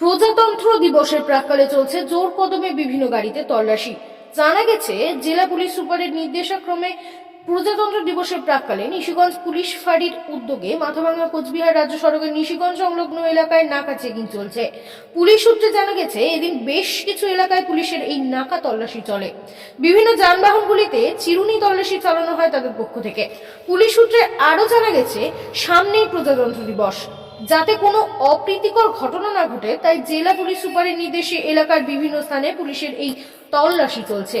প্রজাতন্ত্র দিবসের প্রাক্কালে চলছে জোর কদমে বিভিন্ন গাড়িতে তল্লাশি। জানা গেছে, জেলা পুলিশ সুপারের নির্দেশাক্রমে প্রজাতন্ত্র দিবসের প্রাক্কালে নিশিগঞ্জ পুলিশ ফাঁড়ির উদ্যোগে মাথাভাঙা কোচবিহার রাজ্য সড়কের নিশিগঞ্জ সংলগ্ন এলাকায় নাকা চেকিং চলছে। পুলিশ সূত্রে জানা গেছে, এদিন বেশ কিছু এলাকায় পুলিশের এই নাকা তল্লাশি চলে। বিভিন্ন যানবাহনগুলিতে চিরুনি তল্লাশি চালানো হয় তাদের পক্ষ থেকে। পুলিশ সূত্রে আরও জানা গেছে, সামনেই প্রজাতন্ত্র দিবস। যাতে কোনো অপ্রীতিকর ঘটনা না ঘটে, তাই জেলা পুলিশ সুপারের নির্দেশে এলাকার বিভিন্ন স্থানে পুলিশের এই তল্লাশি চলছে।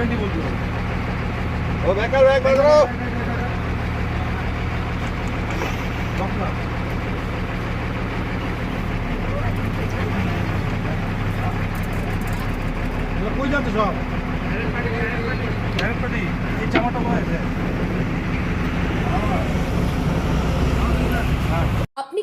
গ্যারান্টি বলছি ও বেকার ব্যাগ বার করো কই যাচ্ছে সব? এই জামাটা কোথায়? আছে আপনি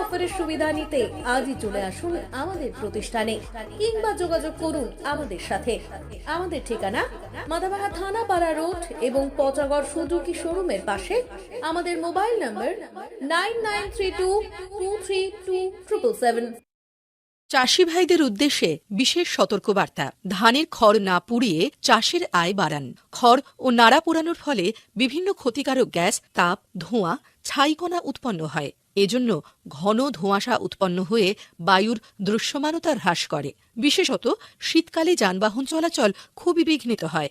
অফারের সুবিধা নিতে আজই চলে আসুন আমাদের প্রতিষ্ঠানে কিংবা যোগাযোগ করুন আমাদের সাথে। আমাদের ঠিকানা মাদাবাড়া থানাপাড়া রোড এবং পচাগড় সুজুকি শোরুমের পাশে আমাদের mobile number nine nine three two two three two triple seven. চাষি ভাইদের উদ্দেশ্যে বিশেষ সতর্কবার্তা। ধানের খড় না পুড়িয়ে চাষের আয় বাড়ান। খড় ও নাড়া পোড়ানোর ফলে বিভিন্ন ক্ষতিকারক গ্যাস, তাপ, ধোঁয়া, ছাইকণা উৎপন্ন হয়। এজন্য ঘন ধোঁয়াশা উৎপন্ন হয়ে বায়ুর দৃশ্যমানতা হ্রাস করে। বিশেষত শীতকালে যানবাহন চলাচল খুবই বিঘ্নিত হয়।